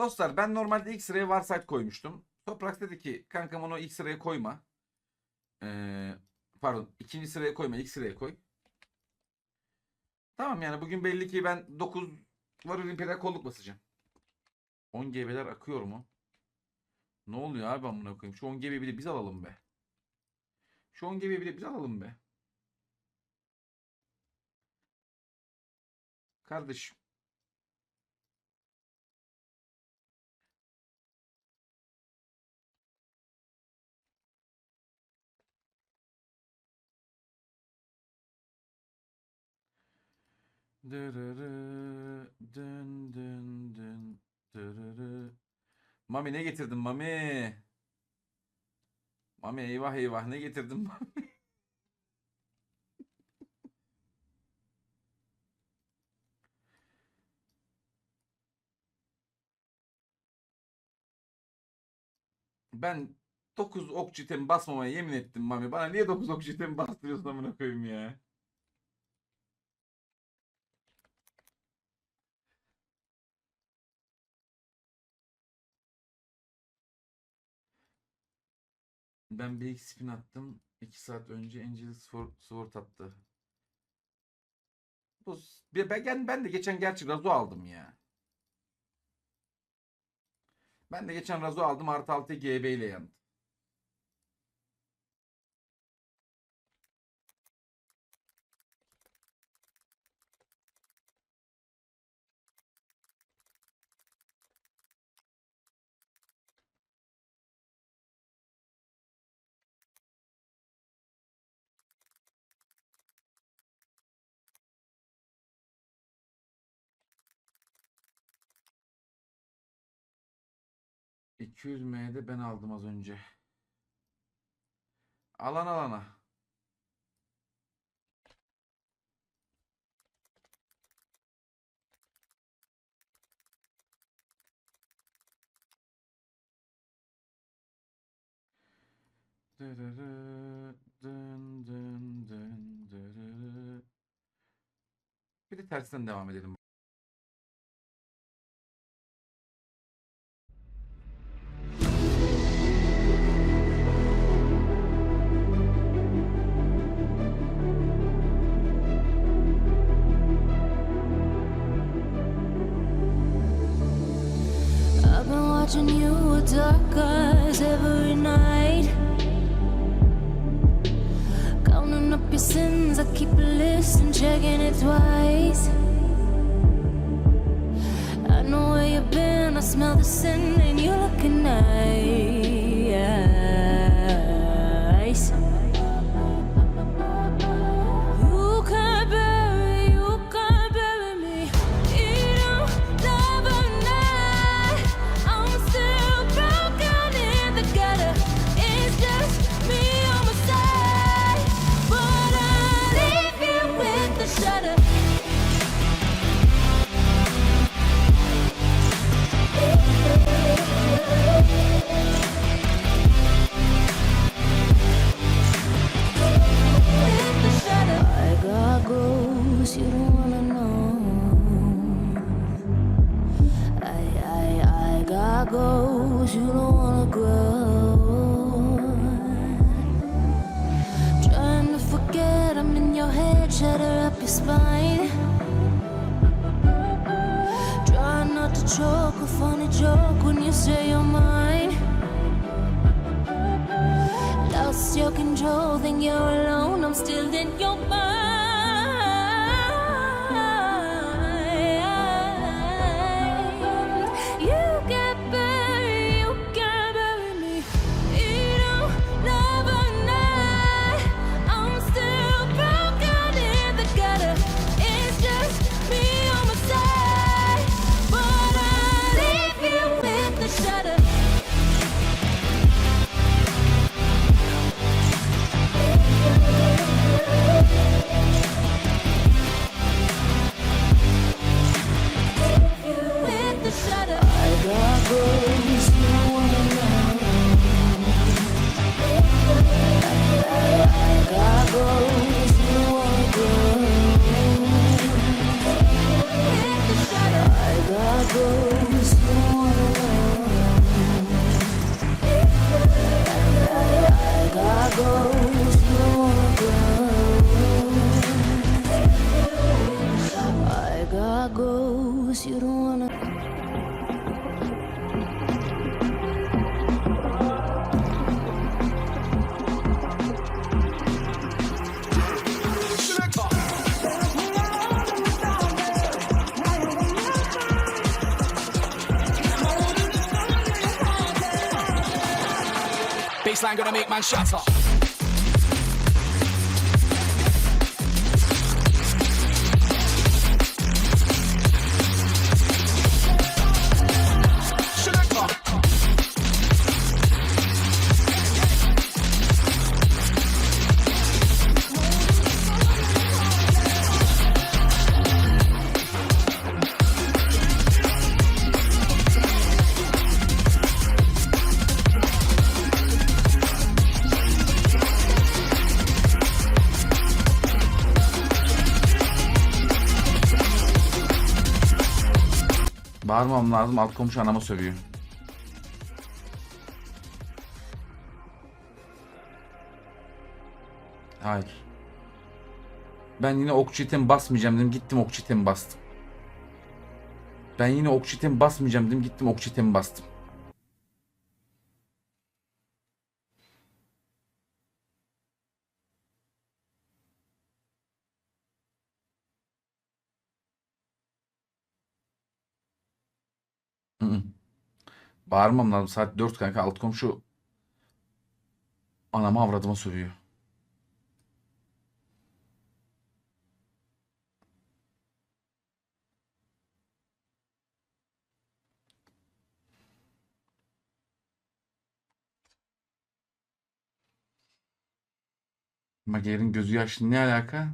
Dostlar ben normalde ilk sıraya Varsayt koymuştum. Toprak dedi ki kankam onu ilk sıraya koyma. Ee, pardon ikinci sıraya koyma ilk sıraya koy. Tamam yani bugün belli ki ben 9 Warrior Imperial kolluk basacağım. 10 GB'ler akıyor mu? Ne oluyor abi amına koyayım? Şu 10 GB bile biz alalım be. Şu 10 GB bile biz alalım be. Kardeşim. Dın dın dın. Mami ne getirdin Mami? Mami eyvah eyvah ne getirdin Mami? Ben 9 ok çitemi basmamaya yemin ettim Mami. Bana niye 9 ok çitemi bastırıyorsun amına koyayım ya? Ben bir spin attım. 2 saat önce Angel Sword, attı. Bu, ben, ben de geçen gerçi Razo aldım ya. Ben de geçen Razo aldım artı 6 GB ile yandı. ...200 M'de ben aldım az önce. Alan alana. Bir de tersten devam edelim. Watching you with dark eyes every night. Counting up your sins, I keep a list and checking it twice. I know where you've been, I smell the sin, you don't wanna grow. Trying to forget I'm in your head, shatter up your spine. Try not to choke, a funny joke when you say you're mine. Lost your control, think you're alone, I'm still in your mind. go. bass line gonna make man shatter. Bağırmam lazım alt komşu anama sövüyor. Hayır. Ben yine okçu item basmayacağım dedim gittim okçu item bastım. Ben yine okçu item basmayacağım dedim gittim okçu item bastım. Bağırmam lazım. Saat 4 kanka. Alt komşu anama avradıma sövüyor. Mager'in gözü yaşlı ne alaka?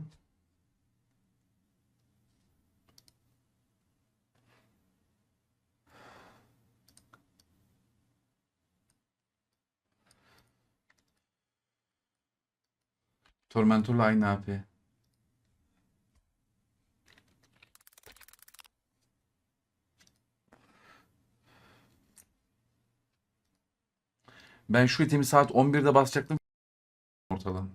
Tormentor'la aynı AP. Ben şu itemi saat 11'de basacaktım. Ortadan.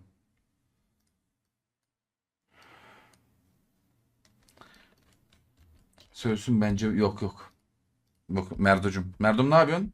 Söylesün bence yok yok. Yok Merdo'cum. Merdo'm ne yapıyorsun?